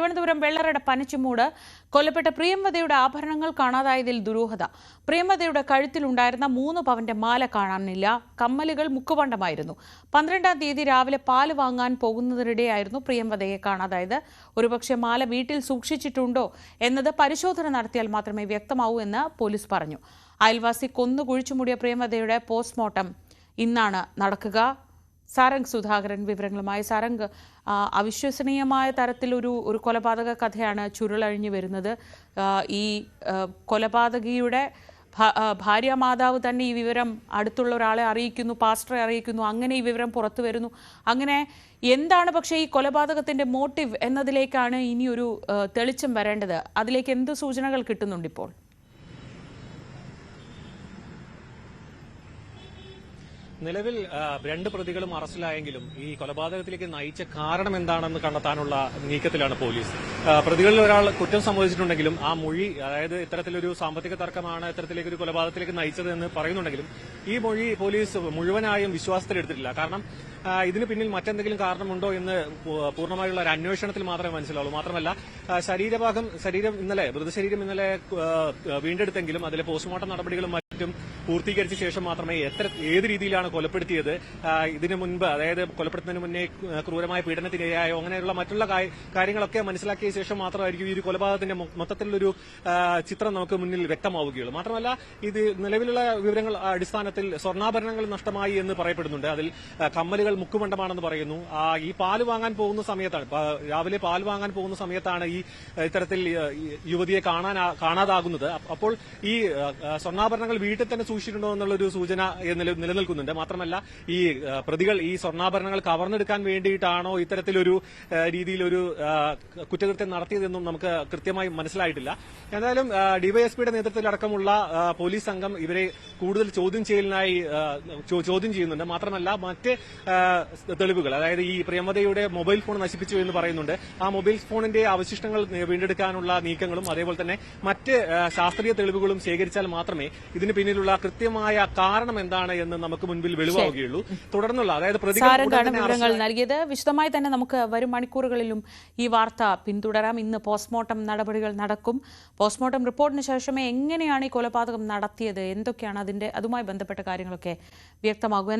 തിരുവനന്തപുരം വെള്ളറട പനച്ചിമൂട് കൊല്ലപ്പെട്ട പ്രിയംവതയുടെ ആഭരണങ്ങൾ കാണാതായതിൽ ദുരൂഹത. പ്രിയംവതയുടെ കഴുത്തിലുണ്ടായിരുന്ന മൂന്ന് പവന്റെ മാല കാണാനില്ല. കമ്മലുകൾ മുക്കുപണ്ടമായിരുന്നു പന്ത്രണ്ടാം തീയതി രാവിലെ പാൽ വാങ്ങാൻ പോകുന്നതിനിടെയായിരുന്നു പ്രിയംവതയെ കാണാതായത്. ഒരുപക്ഷെ മാല വീട്ടിൽ സൂക്ഷിച്ചിട്ടുണ്ടോ എന്നത് പരിശോധന നടത്തിയാൽ മാത്രമേ വ്യക്തമാവൂ എന്ന് പോലീസ് പറഞ്ഞു. അയൽവാസി കൊന്നു കുഴിച്ചുമൂടിയ പ്രിയംവതയുടെ പോസ്റ്റ്മോർട്ടം ഇന്നാണ് നടക്കുക. സാരംഗ് സുധാകരൻ വിവരങ്ങളുമായി. സാരംഗ് അവിശ്വസനീയമായ തരത്തിലൊരു ഒരു കൊലപാതക കഥയാണ് ചുരുളഴിഞ്ഞു വരുന്നത്. ഈ കൊലപാതകിയുടെ ഭാര്യ മാതാവ് തന്നെ ഈ വിവരം അടുത്തുള്ള ഒരാളെ അറിയിക്കുന്നു പാസ്റ്ററെ അറിയിക്കുന്നു അങ്ങനെ ഈ വിവരം പുറത്തു വരുന്നു. അങ്ങനെ എന്താണ് പക്ഷേ ഈ കൊലപാതകത്തിന്റെ മോട്ടീവ് എന്നതിലേക്കാണ് ഇനിയൊരു തെളിച്ചം വരേണ്ടത്? അതിലേക്ക് എന്ത് സൂചനകൾ കിട്ടുന്നുണ്ട് ഇപ്പോൾ നിലവിൽ രണ്ട് പ്രതികളും അറസ്റ്റിലായെങ്കിലും ഈ കൊലപാതകത്തിലേക്ക് നയിച്ച കാരണം എന്താണെന്ന് കണ്ടെത്താനുള്ള നീക്കത്തിലാണ് പോലീസ്. പ്രതികളിൽ ഒരാൾ കുറ്റം സംഭവിച്ചിട്ടുണ്ടെങ്കിലും ആ മൊഴി അതായത് ഇത്തരത്തിലൊരു സാമ്പത്തിക തർക്കമാണ് ഇത്തരത്തിലേക്ക് ഒരു കൊലപാതകത്തിലേക്ക് നയിച്ചത് എന്ന് പറയുന്നുണ്ടെങ്കിലും ഈ മൊഴി പോലീസ് മുഴുവനായും വിശ്വാസത്തിലെടുത്തിട്ടില്ല. കാരണം ഇതിന് പിന്നിൽ മറ്റെന്തെങ്കിലും കാരണമുണ്ടോ എന്ന് പൂർണമായുള്ള ഒരു അന്വേഷണത്തിൽ മാത്രമേ മനസ്സിലാവുള്ളൂ. മാത്രമല്ല ശരീരഭാഗം ശരീരം ഇന്നലെ മൃതശരീരം ഇന്നലെ വീണ്ടെടുത്തെങ്കിലും അതിലെ പോസ്റ്റ്മോർട്ടം നടപടികളും മറ്റും പൂർത്തീകരിച്ച ശേഷം മാത്രമേ എത്ര ഏത് രീതിയിലാണ് കൊലപ്പെടുത്തിയത്. ഇതിനു മുൻപ് അതായത് കൊലപ്പെടുത്തുന്നതിന് മുന്നേ ക്രൂരമായ പീഡനത്തിനിരയായോ അങ്ങനെയുള്ള മറ്റുള്ള കാര്യങ്ങളൊക്കെ മനസ്സിലാക്കിയ ശേഷം മാത്രമായിരിക്കും ഈ ഒരു കൊലപാതകത്തിന്റെ മൊത്തത്തിലുള്ളൊരു ചിത്രം നമുക്ക് മുന്നിൽ വ്യക്തമാവുകയുള്ളൂ. മാത്രമല്ല ഇത് നിലവിലുള്ള വിവരങ്ങൾ അടിസ്ഥാനത്തിൽ സ്വർണാഭരണങ്ങൾ നഷ്ടമായി എന്ന് പറയപ്പെടുന്നുണ്ട്. അതിൽ കമ്മലുകൾ മുക്കുമണ്ഡമാണെന്ന് പറയുന്നു. ഈ പാൽ വാങ്ങാൻ പോകുന്ന സമയത്താണ് രാവിലെ പാൽ വാങ്ങാൻ പോകുന്ന സമയത്താണ് ഈ ഇത്തരത്തിൽ യുവതിയെ കാണാൻ കാണാതാകുന്നത്. അപ്പോൾ ഈ സ്വർണാഭരണങ്ങൾ വീട്ടിൽ തന്നെ സൂക്ഷിച്ചിട്ടുണ്ടോ എന്നുള്ളൊരു സൂചന നില- നിലനിൽക്കുന്നുണ്ട്. മാത്രമല്ല ഈ പ്രതികൾ ഈ സ്വർണാഭരണങ്ങൾ കവർന്നെടുക്കാൻ വേണ്ടിയിട്ടാണോ ഇത്തരത്തിലൊരു രീതിയിലൊരു കുറ്റകൃത്യം നടത്തിയതെന്നും നമുക്ക് കൃത്യമായി മനസ്സിലായിട്ടില്ല. എന്തായാലും ഡിവൈഎസ്പിയുടെ നേതൃത്വത്തിലടക്കമുള്ള പോലീസ് സംഘം ഇവരെ കൂടുതൽ ചോദ്യം ചെയ്യലിനായി ചോദ്യം ചെയ്യുന്നുണ്ട്. മാത്രമല്ല മറ്റ് തെളിവുകൾ അതായത് ഈ പ്രിയമതയുടെ മൊബൈൽ ഫോൺ നശിപ്പിച്ചു എന്ന് പറയുന്നുണ്ട്. ആ മൊബൈൽ ഫോണിന്റെ അവശിഷ്ടങ്ങൾ വീണ്ടെടുക്കാനുള്ള നീക്കങ്ങളും അതേപോലെ തന്നെ മറ്റ് ശാസ്ത്രീയ തെളിവുകളും ശേഖരിച്ചാൽ മാത്രമേ ഇതിന് പിന്നിലുള്ള കൃത്യമായ കാരണം എന്താണ് എന്ന് നമുക്ക് മുൻപിൽ വെളിവാവുകയുള്ളൂ. തുടർന്നുള്ള അതായത് വിവരങ്ങൾ നൽകിയത്. വിശദമായി തന്നെ നമുക്ക് വരും മണിക്കൂറുകളിലും ഈ വാർത്ത പിന്തുടരാം. ഇന്ന് പോസ്റ്റ്മോർട്ടം നടപടികൾ നടക്കും. പോസ്റ്റ്മോർട്ടം റിപ്പോർട്ടിന് ശേഷമേ എങ്ങനെയാണ് ഈ കൊലപാതകം നടത്തിയത്? എന്തൊക്കെയാണ് അതിന്റെ അതുമായി ബന്ധപ്പെട്ട കാര്യങ്ങളൊക്കെ വ്യക്തമാകും.